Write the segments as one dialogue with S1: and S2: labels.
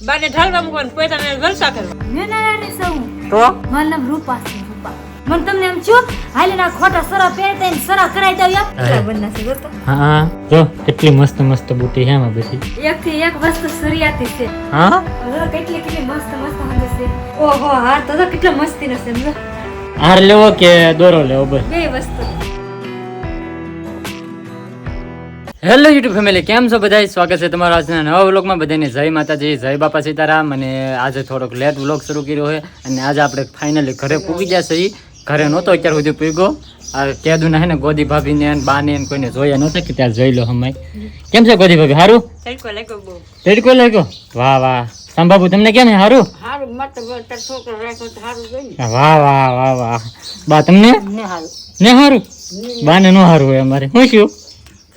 S1: બાને ઢાલવા મૂકવાનું પૈસા જલસા કરવા.
S2: મેં ના રાડે સૌ
S3: તો?
S2: મારું નામ રૂપા છે રૂપા. મને તમને એમ છું હાલે ના ખોટા સરા પહેરતા ને સરા કરાઈ દઉં કેટલા બનના છે ગોતો
S3: હા જો કેટલી મસ્ત મસ્ત બુટી હે એમાં બધી.
S2: એક થી એક વસ્તુ સરિયાતી છે.
S3: હા?
S2: હવે કેટલી કેટલી મસ્ત મસ્ત હંદે છે. ઓહો હાર તો તો કેટલો મસ્તી નો છે
S3: હાર લેવો કે દોરો લેવો બસ?
S2: બે વસ્તુ.
S3: હેલો યુટ્યુબ ફેમિલી કેમ છો બધા સ્વાગત છે તમારા આજના નવા વ્લોગમાં. બધાને જય માતાજી જય બાપા સીતારામ. અને આજે થોડોક લેટ વ્લોગ શરૂ કર્યો છે. અને આજે આપણે ફાઇનલી ઘરે પૂગી ગયા છીએ. ઘરે નહોતો અત્યાર સુધી પૂગ્યો. આ કેદુના હે ને ગોદી ભાભીને ને ને કોઈને જોયા નહોતા કે ત્યાં જોઈ લો હમાય કેમ છે ગોદી ભાભી સારું
S1: તડકો લાગ્યો
S3: વાહ વાહ. સંભાબુ તમને કેમ સારું વાહ વાહ વાહ વાહ. બા તમને?
S1: ને
S3: ને સારું બાને નો સારું હોય અમારે. શું શું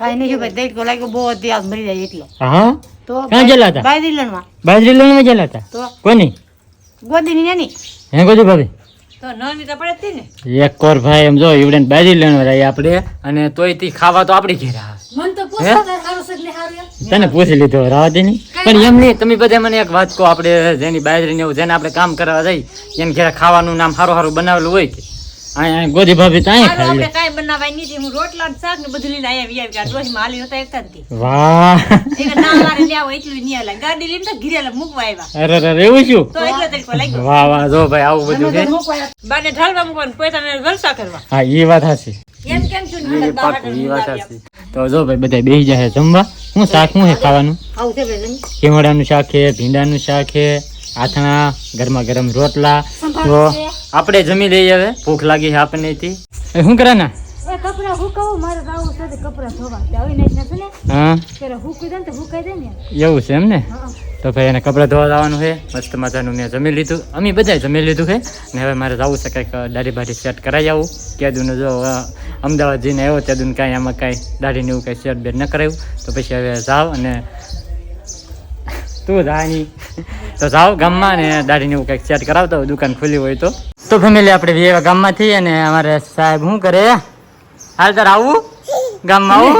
S1: કાંઈ નહીં ભાઈ તડકો લાગ્યો બહુ દિવસ મરી જાય એટલો.
S3: હા
S1: તો
S3: ક્યાં ગયેલા હતા?
S1: બાય દિલનમાં
S3: બાજરી હતા?
S1: તો
S3: કોની?
S1: ગોદીની નાની.
S3: હે ગોદી ભાભી?
S1: તો નાની તો પડે ને.
S3: એક કોર ભાઈ એમ જો ઈવડે બાજરી લેવા રહી આપણે અને તોય તી ખાવા તો આપડી ઘેર
S2: મન તો
S3: તને પૂછી લીધો રાવા પણ એમ નહીં તમે બધા મને એક વાત કહો આપણે જેની બાજરી ને એવું જેને આપણે કામ કરવા જઈ એને ઘેર ખાવાનું નામ સારું સારું બનાવેલું હોય કે? અહીંયા ગોદી ભાભી તો અહીંયા ખાઈ લે.
S1: આપણે બનાવાય નહીં હું રોટલા ને શાક ને બધું લઈને આવ્યા વિયા ગયા. ડોહીમાં હાલી નતા એકતા જ
S3: વાહ
S1: એક ના મારે લેવો એટલું નહીં આલે ગાડી લઈને તો ઘીરે મૂકવા આવ્યા.
S3: અરે અરે એવું શું?
S1: તો એટલો તડકો લાગ્યો.
S3: વાહ વાહ જો ભાઈ આવું બધું છે.
S1: બાને ઢાલવા મૂકવાનું પૈસા જલસા કરવા.
S3: હા એ વાત હાચી.
S1: એમ કેમ છું
S3: એ વાત હાચી. તો જો ભાઈ બધા બેસી જાય જમવા. શું શાક શું છે ખાવાનું?
S1: આવું છે ભાઈ
S3: કેવડાનું શાક છે ભીંડાનું શાક છે? આથણા ગરમા ગરમ રોટલા. તો આપણે જમી લઈએ હવે. ભૂખ લાગી છે આપણને થી શું કરે ને? એવું છે એમ ને? તો ભાઈ એને કપડાં ધોવા જવાનું છે. મસ્ત મજાનું મેં જમી લીધું. અમે બધાએ જમી લીધું છે. ને હવે મારે જવું છે કંઈક દાઢી બાઢી સેટ કરાવી આવું. કેદુને જો અમદાવાદ જઈને આવ્યો તેદુને કાંઈ આમાં કાંઈ દાઢીને એવું કાંઈ સેટ બેટ ન કરાયું. તો પછી હવે જાવ અને જા નહીં તો જાઓ ગામમાં અને દાઢીને એવું કંઈક સેટ કરાવતા હોય દુકાન ખુલ્લી હોય તો. તો ફેમિલી આપણે વિયેવા ગામમાંથી અને અમારે સાહેબ શું કરે? હાલ તાર આવું? ગામમાં આવું?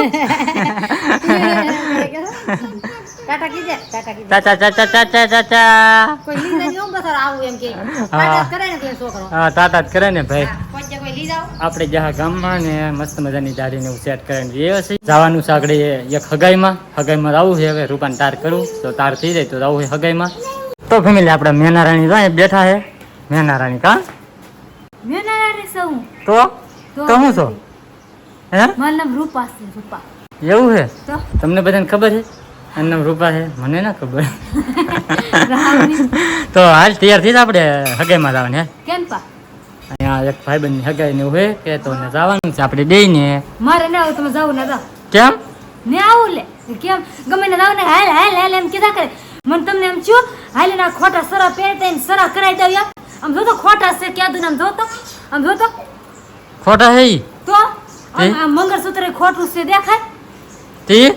S2: ટાટા ને
S3: જ કરે ને ભાઈ. આપણે જ્યાં ગામમાં ને મસ્ત મજાની દાઢીને ને સેટ કરીને જઈએ છીએ. જવાનું છે આગળ એક હગાઈમાં. હગાઈમાં રાવું છે હવે રૂપાને તાર કરું. તો તાર થઈ જાય તો રાવું છે હગાઈમાં. તો ફેમિલી આપણે મેના રાણી બેઠા છે. મેના રાણી કા?
S2: મેં ના સૌ
S3: તો? તો હું છો? હે?
S2: મારું નામ રૂપા છે રૂપા.
S3: એવું છે? તમને બધાને ખબર છે? એનું રૂપા છે. મને ના ખબર. તો હાલ તૈયાર થઈ જ આપણે હગાઈમાં જવાનું હે.
S2: કેમ પા
S3: અહીંયા એક ભાઈબંધની હગાઈ ને હોય કે તો ને જવાનું છે આપણે બે ને.
S2: મારે ના આવું તમે જાવ ના જાવ
S3: કેમ?
S2: ને આવું લે. કેમ? ગમે ને જાવ ને હાલ હાલ હાલ એમ કીધા કરે. મને તમને એમ છું હાલ ના ખોટા સરા પહેરતા ને સરા કરાઈ દઉં યાર. આમ જોતો ખોટા છે ક્યાં દઉં આમ જોતો? આમ જોતો?
S3: ખોટા હે
S2: તો? આમ મંગળસૂત્ર ખોટું છે દેખાય?
S3: તી?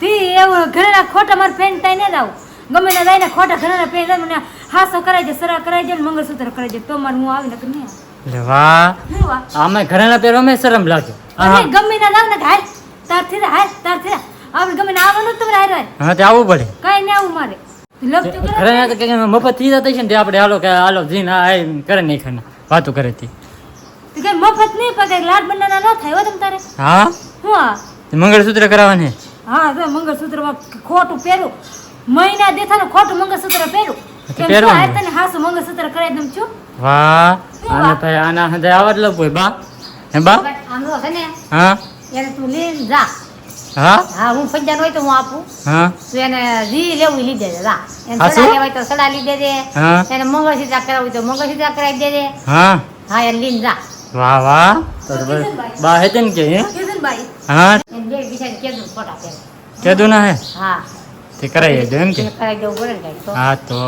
S2: તી એવું ઘરેના ખોટા મારે પહેરતા ને જાવ ગમે ને જાય ને ખોટા ઘરેના પહેરતા મને હાસો કરાઈ દે સરા કરાઈ દે મંગળસૂત્ર કરાઈ દે. તો મારે હું આવી નકર નહીં આવું.
S3: લે વાહ.
S2: હું વા
S3: આમે ઘરેણા મે શરમ લાગે.
S2: અને ગમે ના લાવ ને હાલ તારથી હાલ તારથી આપણે ગમે ના આવવાનું તમારે હારે હારે.
S3: હા તે આવું પડે.
S2: કઈ ને આવું મારે. તો
S3: ઘરેણા તો કે મફત થઈ જતા છે ને તે આપણે હાલો કે હાલો જીન આ કરે નહીં ખાને વાતો કરે તી.
S2: તો કે મફત નહીં પગે લાડ બંડાના ના થાય હો તમ તારે.
S3: હા?
S2: હું. આ
S3: તે મંગળસૂત્ર કરાવવાની
S2: હા તો મંગળસૂત્રમાં ખોટું પહેરું. મહિના દેથાનું ખોટું મંગળસૂત્ર પહેરું.
S3: કે.
S2: છું, તને હાસું મંગળસૂત્ર કરાવી દઉં છું.
S3: વાહ. આને ભાઈ આના હંધે આવડ લો ભાઈ બા. હે બા?
S2: આમ જો છે ને?
S3: હા?
S2: એને તું લે જા.
S3: હા?
S2: હા હું પંજાબ હોય તો હું આપું.
S3: હા?
S2: તું એને જી લેવું ઈ દેજે જા. એને સડા લેવાય તો સડા લીધે દેજે.
S3: હા?
S2: એને મંગળસૂત્ર કરાવવું તો મંગળસૂત્ર કરાવી દે દે
S3: હા
S2: હા એ લઈને જા.
S3: વાહ વાહ. તો બા હે ને કે હે?
S2: કીધું ભાઈ
S3: હા?
S2: એને બે બિચારી કીધું ફોટા પહેરે
S3: કીધું ના હે?
S2: હા.
S3: તે કરાવી એમ કે?
S2: કરાવી દેવું
S3: હા તો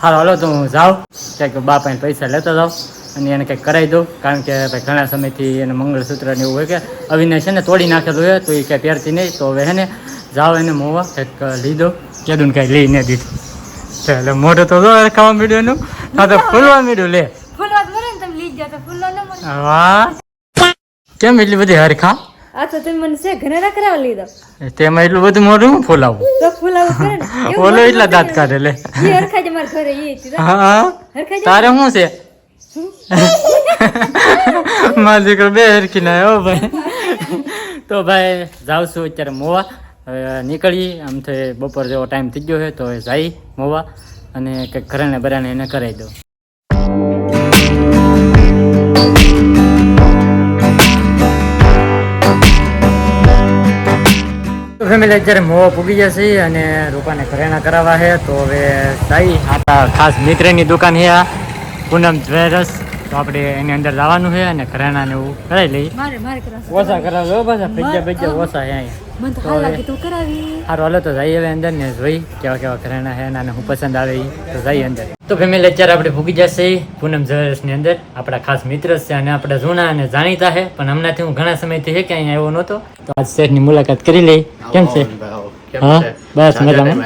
S3: હાલો હાલો તો હું જાઉં. ક્યાંક બા પૈસા લેતો જાઉં. અને એને કંઈક કરાવી દઉં કારણ કે ભાઈ ઘણા સમયથી એને મંગળસૂત્ર ને એવું હોય કે અવિને છે ને તોડી નાખેલું હોય તો એ કંઈ પહેરતી નહીં. તો હવે હે ને જાઓ એને મોવા કંઈક લઈ દો કેદું કંઈ લઈ ન દીધું. ચાલે મોઢું તો જો ખાવા મીડ્યું એનું હા તો ફૂલવા મીડ્યું લે વાહ. કેમ એટલી બધી હરખા?
S2: આ તો તમે મને છે ઘરે ના લીધો
S3: તેમાં એટલું બધું મોઢું હું ફોલાવું?
S2: તો
S3: ઓલો એટલા દાંત કાઢે લે.
S2: એ હરખાઈ મારા ઘરે એ
S3: હા તારે શું છે? મારો દીકરો બે હરખી ના હો ભાઈ. તો ભાઈ, જાઉં છું અત્યારે મોવા. નીકળી, આમ તો બપોર જેવો ટાઈમ થઈ ગયો છે, તો હવે જાય મોવા અને કંઈક ઘરેને બરાને એને કરાવી દઉં. ફેમિલી, અત્યારે મોવા પૂગી જશે અને રૂપાને ઘરેણા કરાવવા છે, તો હવે જાય આપણા ખાસ મિત્રની દુકાન છે આ. પૂનમ જ્વેલર્સ તો આપણે એની અંદર જવાનું છે અને ઘરેણા ને એવું કરાવી લઈએ.
S2: મારે મારે કરાવશે.
S3: ઓછા કરાવજો પાછા. પૈસા પૈસા ઓછા અહીંયા.
S2: મને તો
S3: તો
S2: હાલ
S3: હવે-
S2: લાગી તું કરાવી.
S3: સારું હાલો તો જઈએ હવે અંદર ને જોઈ કેવા કેવા ઘરેણા છે અને હું પસંદ આવે તો જઈએ અંદર. તો ફેમિલી અત્યારે આપણે ભૂગી જશે પૂનમ જ્વેલર્સની અંદર. આપણા ખાસ મિત્ર છે અને આપણે જૂના અને જાણીતા છે. પણ હમણાંથી હું ઘણા સમયથી છે કે અહીંયા આવ્યો નહોતો. તો આજ શહેરની મુલાકાત કરી લઈ કેમ છે? હા? બસ મજામાં.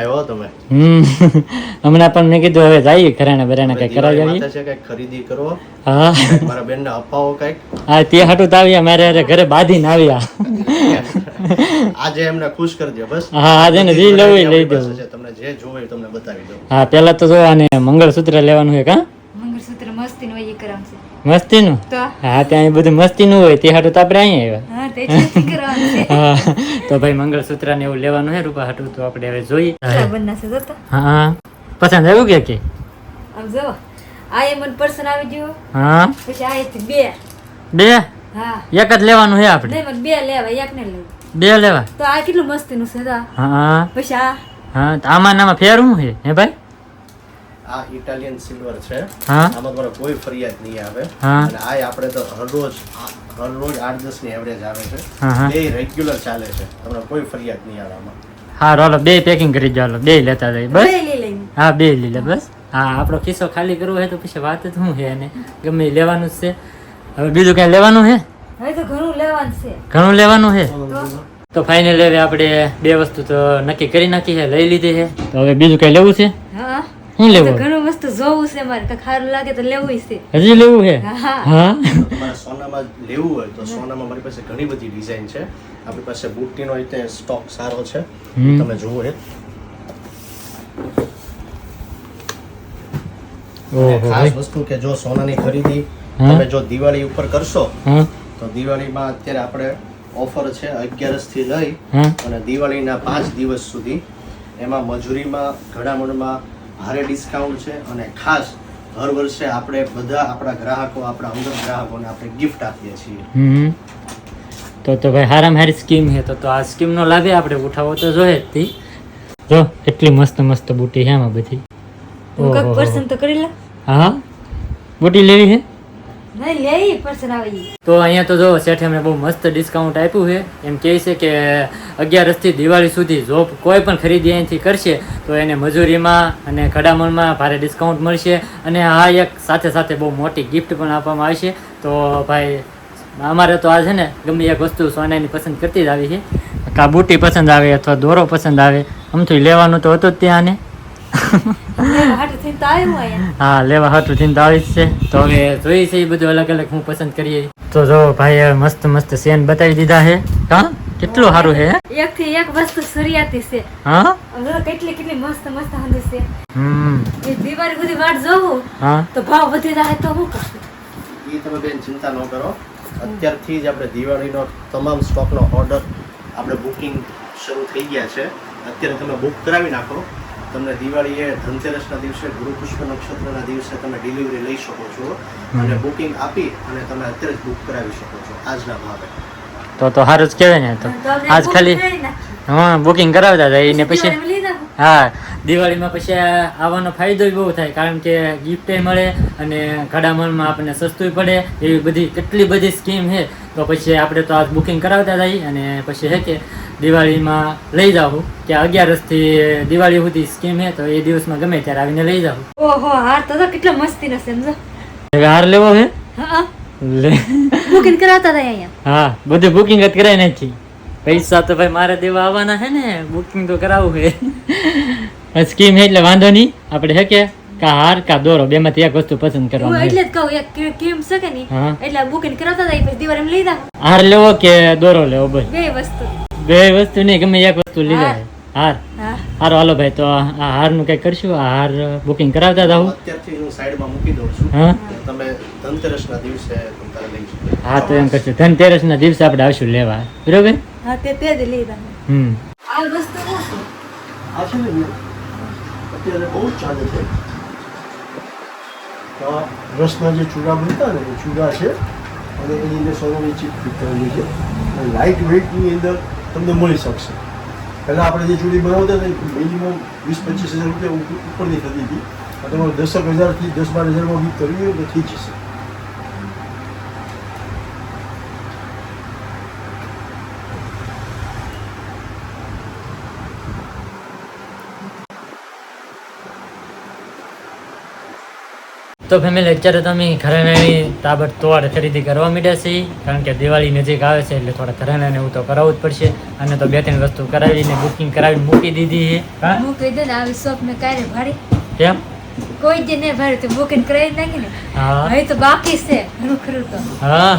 S3: હમ. હમણાં પણ મેં કીધું હવે જઈએ ઘરેણા બરેણા કઈ કરાવી આવીએ.
S4: ખરીદી કરો.
S3: હા.
S4: મારા બેન ને અપાવો કંઈક.
S3: હા તે હાટું તો આવ્યા મારે હારે ઘરે બાંધીને આવ્યા.
S4: આજે એમને ખુશ કરજો બસ.
S3: હા આજે ને જી લેવું લઈ
S4: બસ
S3: દઉં
S4: તમને જે જોવે તમને બતાવી દઉં.
S3: હા પેલા તો જો આને મંગળસૂત્ર લેવાનું છે કા?
S2: મંગળસૂત્ર મસ્તી નો કરાવશે
S3: મસ્તીનું? હા ત્યાં બધું બધું મસ્તીનું હોય તે હાટું તો આપણે અહીંયા
S2: હા
S3: આવ્યા હા તો ભાઈ મંગળસૂત્ર ને એવું લેવાનું છે રૂપા હાટું તો આપણે હવે જોઈએ. હા. પસંદ આવ્યું કે કે?
S2: આમ જો આ એ મને પર્સન આવી ગયું.
S3: હા.
S2: પછી આ બે.
S3: બે?
S2: હા.
S3: એક જ લેવાનું છે આપણે?
S2: નહીં બે લેવા એક ને લેવું.
S3: બે લેવા?
S2: તો આ કેટલું મસ્તીનું છે
S3: હા.
S2: પછી આ?
S3: હા આમાં ને આમાં ફેર શું છે હે ભાઈ?
S4: આ ઇટાલિયન સિલ્વર છે.
S3: હા?
S4: આમાં તમારે કોઈ ફરિયાદ નહીં આવે.
S3: હા.
S4: અને આ આપણે તો હરરોજ હરરોજ આઠ દસની એવરેજ આવે છે. એ રેગ્યુલર ચાલે છે. તમને કોઈ ફરિયાદ નહીં આવે આમાં.
S3: હા રોલો બે પેકિંગ કરી જાઓ બે લેતા જાય
S2: બે
S3: બસ હા બે લઈ લે બસ? હા. આપણો ખિસ્સો ખાલી કરવો હોય તો પછી વાત જ શું છે એને? ગમે લેવાનું જ છે. હવે બીજું કઈ લેવાનું છે?
S2: હવે તો ઘણું લેવાનું છે.
S3: ઘણું લેવાનું છે?
S2: તો?
S3: તો ફાઇનલ હવે આપણે બે વસ્તુ તો નક્કી કરી નાખી છે લઈ લીધી છે. તો હવે બીજું કઈ લેવું છે? શું લેવું?
S2: ઘણું વસ્તુ જોવું છે મારે. તો સારું લાગે તો લેવું છે.
S3: હજી લેવું છે?
S2: હા.
S4: સોનામાં લેવું હોય તો સોનામાં મારી પાસે ઘણી બધી ડિઝાઇન છે. આપણી પાસે બુટ્ટીનો રીતે સ્ટોક સારો છે. તમે જુઓ એ. ખાસ વસ્તુ કે જો સોનાની ખરીદી તમે જો દિવાળી ઉપર કરશો તો દિવાળીમાં અત્યારે આપણે ઓફર છે અગિયારસથી લઈ અને દિવાળીના પાંચ દિવસ સુધી એમાં મજૂરીમાં ઘડામણમાં ભારે ડિસ્કાઉન્ટ છે અને ખાસ હર વર્ષે આપણે બધા આપણા ગ્રાહકો આપણા અંગત ગ્રાહકોને આપણે ગિફ્ટ આપીએ છીએ.
S3: તો તો ભાઈ હારામ હારી સ્કીમ છે. તો તો આ સ્કીમનો લાભે આપણે ઉઠાવો તો જોઈએ જ તી. જો એટલી મસ્ત મસ્ત બુટી છે આમાં બધી.
S2: હું
S3: ઓહો.
S2: તો કરી લે.
S3: હા? બુટી લેવી છે? તો અહીંયા તો જો શેઠે અમને બહુ મસ્ત ડિસ્કાઉન્ટ આપ્યું છે. એમ કહે છે કે અગિયારસથી દિવાળી સુધી જો કોઈ પણ ખરીદી અહીંથી કરશે, તો એને મજૂરીમાં અને ઘડામણમાં ભારે ડિસ્કાઉન્ટ મળશે અને આ એક સાથે સાથે બહુ મોટી ગિફ્ટ પણ આપવામાં આવશે. તો ભાઈ, અમારે તો આ છે ને ગમે એક વસ્તુ સોનાની પસંદ કરતી જ આવી છે. કા બુટી પસંદ આવે અથવા દોરો પસંદ આવે આમ લેવાનું તો હતું જ ત્યાં આને
S2: લેવા હાટુ થઈને તો આવ્યું અહીંયા.
S3: હા લેવા હાટું થઈને તો આવી જ છે. તો હવે જોઈએ છે એ બધું અલગ અલગ હું પસંદ કરીએ. તો જો ભાઈ મસ્ત મસ્ત સેન બતાવી દીધા છે. હા કેટલું સારું છે હે?
S2: એક થી એક વસ્તુ સરિયાતી છે.
S3: હા?
S2: કેટલી કેટલી મસ્ત મસ્ત હંધી છે.
S3: હમ.
S2: એ દિવાળી સુધી વાટ જોવું.
S3: હા.
S2: તો ભાવ વધી જાય તો હું કરશું?
S4: એ તમે બેન ચિંતા ન કરો. અત્યારથી જ આપણે દિવાળીનો તમામ સ્ટોકનો ઓર્ડર આપણે બુકિંગ શરૂ થઈ ગયા છે. અત્યારે તમે બુક કરાવી નાખો. તમને દિવાળીએ ધનતેરસના દિવસે ગુરુ પુષ્પ નક્ષત્રના દિવસે તમે ડિલિવરી લઈ શકો છો અને બુકિંગ આપી અને તમે અત્યારે જ બુક કરાવી શકો છો. આજના ભાવે.
S3: તો તો સારું જ કહેવાય ને તો. આજ ખાલી હા બુકિંગ કરાવતા હતા એને પછી. હા. દિવાળીમાં પછી આવવાનો ફાયદો બહુ થાય કારણ કે ગિફ્ટ મળે અને ઘડામણમાં આપણને સસ્તું પડે એવી બધી કેટલી બધી સ્કીમ છે. તો પછી આપણે તો આ બુકિંગ કરાવતા જઈએ અને પછી હે કે દિવાળીમાં લઈ જાઉં કે અગિયારસથી દિવાળી સુધી સ્કીમ છે તો એ દિવસમાં ગમે ત્યારે આવીને લઈ જાઉં
S2: ઓહો હાર તો કેટલો મસ્તી નો સમજો
S3: હવે હાર લેવો હે?
S2: હા
S3: લે.
S2: બુકિંગ કરાવતા હતા અહીંયા.
S3: હા બધું બુકિંગ જ કરાય નથી પૈસા તો ભાઈ મારે દેવા આવવાના છે ને બુકિંગ તો કરાવવું છે. સ્કીમ છે એટલે વાંધો નહીં. આપણે હે કે કા હાર કા દોરો બેમાંથી એક વસ્તુ પસંદ
S2: કરવા
S3: કરવાની
S2: એટલે જ કહું એક ક્રી- ક્રીમ છે કે નહીં? એટલે બુકિંગ કરાવતા હતા પછી દિવાળી એમ લીધા
S3: હાર લેવો કે દોરો લેવો બસ.
S2: બે વસ્તુ.
S3: બે વસ્તુ નહીં ગમે એક વસ્તુ લીધા છે. હાર. હારો હાલો ભાઈ તો આ હારનું કઈ કરશું? આ હાર બુકિંગ કરાવતા જાવ
S4: અત્યારથી હું સાઈડમાં મૂકી દઉં છું.
S3: હા?
S4: તમે ધનતેરસના દિવસે તમારે લઈ શકો
S3: હા તો એમ કરશું. ધનતેરસના દિવસે આપણે આવશું લેવા. બરોબર?
S2: હા તે તે જ લીધા
S3: હમ.
S2: આ વસ્તુ શું
S4: આ શું ને અત્યારે બહુ ચાલે છે. આ રસના જે ચૂડા બનતા ને એ ચૂડા છે અને એની અંદર સોનાની ચીપ ફિટ કરેલી છે. અને લાઇટ વેઇટની અંદર તમને મળી શકશે. પહેલાં આપણે જે ચૂડી બનાવતા ને મિનિમમ વીસ પચીસ હજાર રૂપિયા ઉપ- ઉપરની થતી હતી. આ તમારે દસક હજારથી દસ બાર હજારમાં બી કરવી હોય તો થઈ જશે.
S3: તો ફેમિલી અત્યારે તમે ઘરેણાની તાબડતોડ ખરીદી કરવા માંડ્યા છે કારણ કે દિવાળી નજીક આવે છે એટલે થોડા ઘરેણાને એવું તો કરાવવું જ પડશે. અને તો બે ત્રણ વસ્તુ કરાવીને બુકિંગ કરાવીને મૂકી દીધી છે.
S2: મૂકી ને આવી શોપ મેં ક્યારે ભાડી.
S3: કેમ?
S2: કોઈ જ ને ભરે તો બુકિંગ કરાવી નાખી ને હવે તો બાકી છે ઘણું ખરું તો?
S3: હા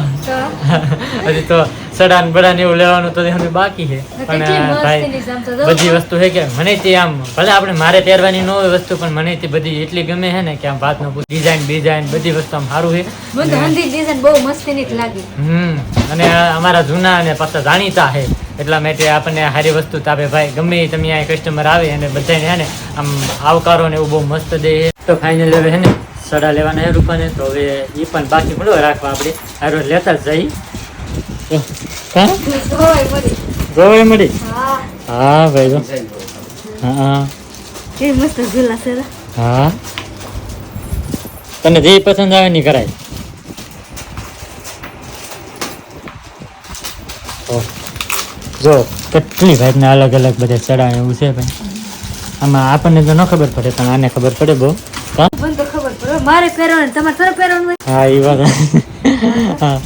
S3: હજી તો સડાન બડાન એવું લેવાનું તો એનું બાકી છે. પણ ભાઈ. બધી વસ્તુ છે કે મને તે આમ ભલે આપણે મારે પહેરવાની ન હોય વસ્તુ પણ મને તે બધી એટલી ગમે છે ને કે આમ વાત નો ડિઝાઇન ડિઝાઇન બધી વસ્તુ આમ સારું છે.
S2: મને હંધી ડિઝાઇન બહુ મસ્તીની જ લાગી.
S3: હમ અને અમારા જૂના અને પાછા જાણીતા છે. એટલા માટે આપણને સારી વસ્તુ તો આપે ભાઈ ગમે તમે અહીંયા કસ્ટમર આવે અને બધાને છે ને આમ આવકારો ને એવું બહુ મસ્ત દે તો ફાઇનલ હવે છે ને સડા લેવાના છે રૂપાને. તો હવે એ પણ બાકી પડો રાખવા આપણે. હારો લેતા જ જઈ. તો, હા
S2: હોય બધી
S3: ગોવે મળી?
S2: હા
S3: હા ભાઈ જો. હા
S2: કેવી મસ્ત ઝૂલા છે
S3: હા. તને જે પસંદ આવે ની કરાય. જો કેટલી ભાઈના અલગ અલગ બધા ચડાવે એવું છે ભાઈ. આમાં આપણને તો ન ખબર પડે પણ આને ખબર પડે બહુ હા
S2: મને તો ખબર પડે મારે પહેરવાનું તમારે થોડા પહેરવાનું હોય?
S3: હા એ વાત. હા.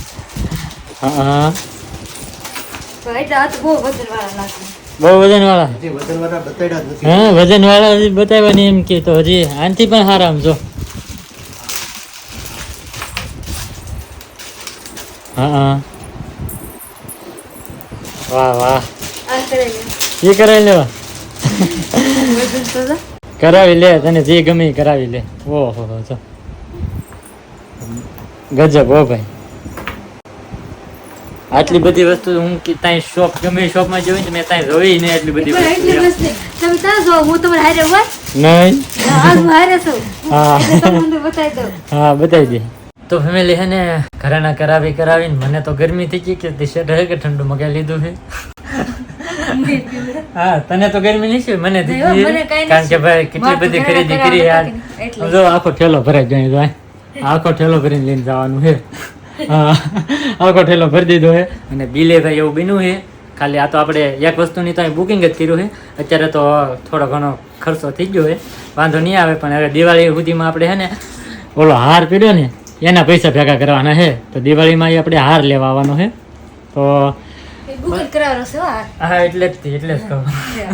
S3: હા.
S2: બહુ વજન વાળા
S3: વજન વાળા હા વજન બતાવવાની એમ કે તો હજી આનથી પણ સારા આમ જો. હા હા. વાહ વાહ. એ કરાવી લેવા. કરાવી લે તને જે ગમે કરાવી લે. ઓહો હો ગજબ હો ભાઈ. આટલી બધી વસ્તુ હું ત્યાં શોપ ગમે શોપમાં જોઈ ને મેં ત્યાં જોઈ ને એટલી બધી વસ્તુ
S2: તમે ત્યાં જો હું તમારે હારે હોય.
S3: નહીં.
S2: આજ હું હારે છું.
S3: હા
S2: બતાવી દઉં.
S3: હા બતાવી દે. તો ફેમિલી હે ને ઘરેણા કરાવી કરાવીને મને તો ગરમી થઈ ગઈ કે તે શર્ટ હે કે ઠંડુ મગાવી લીધું છે હા તને તો ગરમી નહીં છે મને કારણ કે ભાઈ કેટલી બધી ખરીદી કરી યાર. જો આખો ઠેલો ભરાઈ જાય ભાઈ. આખો ઠેલો ભરીને લઈને જવાનું છે. હા આખો ઠેલો ભરી દીધો છે. અને બિલે ભાઈ એવું બન્યું છે. ખાલી આ તો આપણે એક વસ્તુની તો બુકિંગ જ કર્યું છે. અત્યારે તો થોડો ઘણો ખર્ચો થઈ ગયો છે. વાંધો નહીં આવે પણ હવે દિવાળી સુધીમાં આપણે છે ને ઓલો હાર પીડ્યો ને એના પૈસા ભેગા કરવાના છે. તો દિવાળીમાં એ આપણે હાર લેવા આવવાનો છે. તો
S2: એ કરાવરો છે હા
S3: એટલે જ એટલે જ કહું.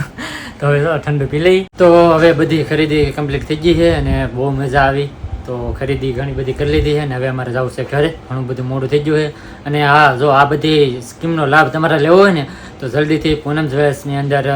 S3: તો હવે જો ઠંડુ પી લઈ. તો હવે બધી ખરીદી કમ્પ્લીટ થઈ ગઈ છે અને બહુ મજા આવી. તો ખરીદી ઘણી બધી કરી લીધી છે અને હવે અમારે જવું છે ઘરે. ઘણું બધું મોડું થઈ ગયું છે. અને હા જો આ બધી સ્કીમનો લાભ તમારે લેવો હોય ને તો જલ્દીથી પૂનમ જ્વેલ્સની અંદર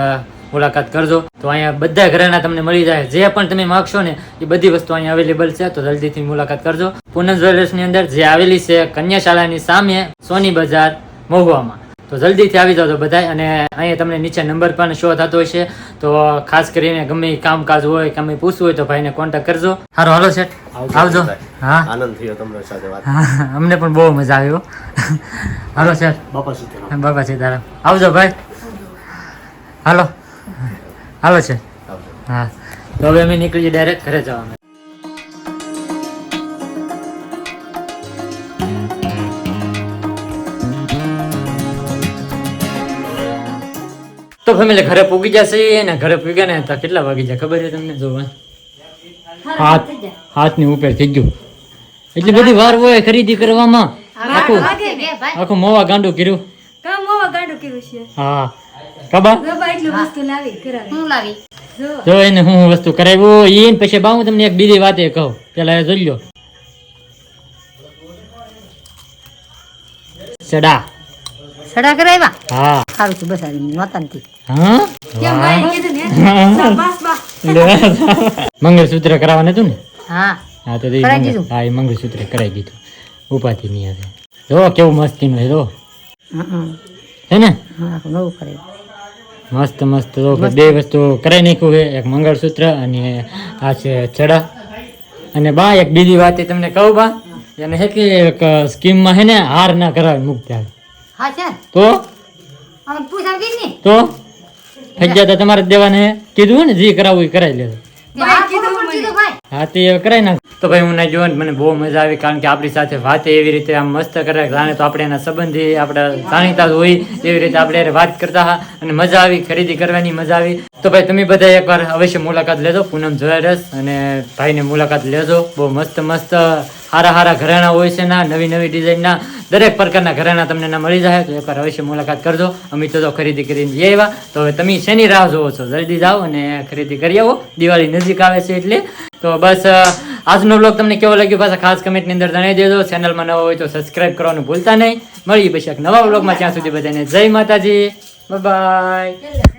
S3: મુલાકાત કરજો. તો અહીંયા બધા ઘરેણા તમને મળી જાય. જે પણ તમે માગશો ને એ બધી વસ્તુ અહીંયા અવેલેબલ છે. તો જલ્દીથી મુલાકાત કરજો. પૂનમ જ્વેલર્સની અંદર જે આવેલી છે કન્યાશાળાની સામે સોની બજાર મહુવામાં. તો જલ્દીથી આવી જાઓ બધાય અને અહીંયા તમને નીચે નંબર પણ શો થતો હોય છે તો ખાસ કરીને ગમે કામકાજ હોય ગમે પૂછવું હોય તો ભાઈને કોન્ટેક્ટ કરજો. સારું હાલો સેટ આવજો હા.
S4: આનંદ થયો તમારી સાથે વાત
S3: અમને પણ બહુ મજા આવ્યો હાલો સેટ
S4: બાપા સીતારામ.
S3: આવજો ભાઈ. હાલો. હાલો છે હા. તો હવે અમે નીકળીએ ડાયરેક્ટ ઘરે જવાનું. તો ફેમિલી ઘરે પૂગી જશે ને ઘરે પૂગ્યા ને તો કેટલા વાગી જાય? ખબર છે તમને જોવા? હાથ હાથની ઉપર થઈ ગયું. એટલી બધી વાર હોય ખરીદી કરવામાં. આખું
S2: વાગે કે ભાઈ.
S3: આખું મોવા ગાંડું કર્યું.
S2: કામ મોવા ગાંડું કર્યું છે?
S3: હા. કબા?
S2: બાબા એટલું વસ્તુ લાવી કરાવી.
S1: હું લાવી?
S2: જો.
S3: જો એને હું હું વસ્તુ કરાવ્યું ઈને પછી બા હું તમને એક બીજી વાતે કહું. પેલા એ જોઈ લો સડા
S1: સડા કરાવ્યા
S3: હા.
S1: સારું છે બસ આ નહોતા નથી
S3: હા?
S2: કેમ ભાઈ કીધું ને? શાબાશ બા
S3: મંગળસૂત્ર કરાવવાનું હતું ને?
S1: હા.
S3: હા તો? હા એ મંગળસૂત્ર કરાવી દીધું. ઉપાધિ નહીં આવે જો કેવું મસ્તીનું છે જો.
S1: હે ને?
S3: મસ્ત મસ્ત તો બે વસ્તુ કરાવી નાખ્યું છે. એક મંગળસૂત્ર અને આ છે ચડા અને બા એક બીજી વાત એ તમને કહું બા. એને છે કે એક સ્કીમમાં છે ને હાર ના કરાવી મૂકતા
S1: હા છે.
S3: તો?
S1: આમ કે નહીં?
S3: તો? ફજ્જા તમારે દેવાને કીધું ને જે કરાવવું એ કરાવી લેજો.
S1: ભાઈ કીધું મને. ભાઈ.
S3: હા તે કરાય ના તો ભાઈ હું ના જોવા મને બહુ મજા આવી કારણ કે આપણી સાથે વાત એવી રીતે આમ મસ્ત કરે જાણે તો આપણે એના સંબંધી આપણા જાણીતા હોય એવી રીતે આપણે વાત કરતા હા અને મજા આવી ખરીદી કરવાની મજા આવી. તો ભાઈ તમે બધા એકવાર અવશ્ય મુલાકાત લેજો પૂનમ રસ અને ભાઈને મુલાકાત લેજો બહુ મસ્ત મસ્ત સારા સારા ઘરેણા હોય છે ના, નવી નવી ડિઝાઇનના દરેક પ્રકારના ઘરેણા તમને ના મળી જાય. તો એકવાર અવશ્ય મુલાકાત કરજો. અમે તો ખરીદી કરીને જઈ આવ્યા. તો હવે તમે શેની રાહ જોવો છો? જલ્દી જાઓ અને ખરીદી કરી આવો. દિવાળી નજીક આવે છે એટલે. તો બસ આજનો બ્લોગ તમને કેવો લાગ્યો પાછા ખાસ કમેન્ટની અંદર જણાવી દેજો. ચેનલમાં નવો હોય તો સબસ્ક્રાઇબ કરવાનું ભૂલતા નહીં. મળીએ પછી એક નવા બ્લોગમાં ત્યાં સુધી બધાને જય માતાજી. બાય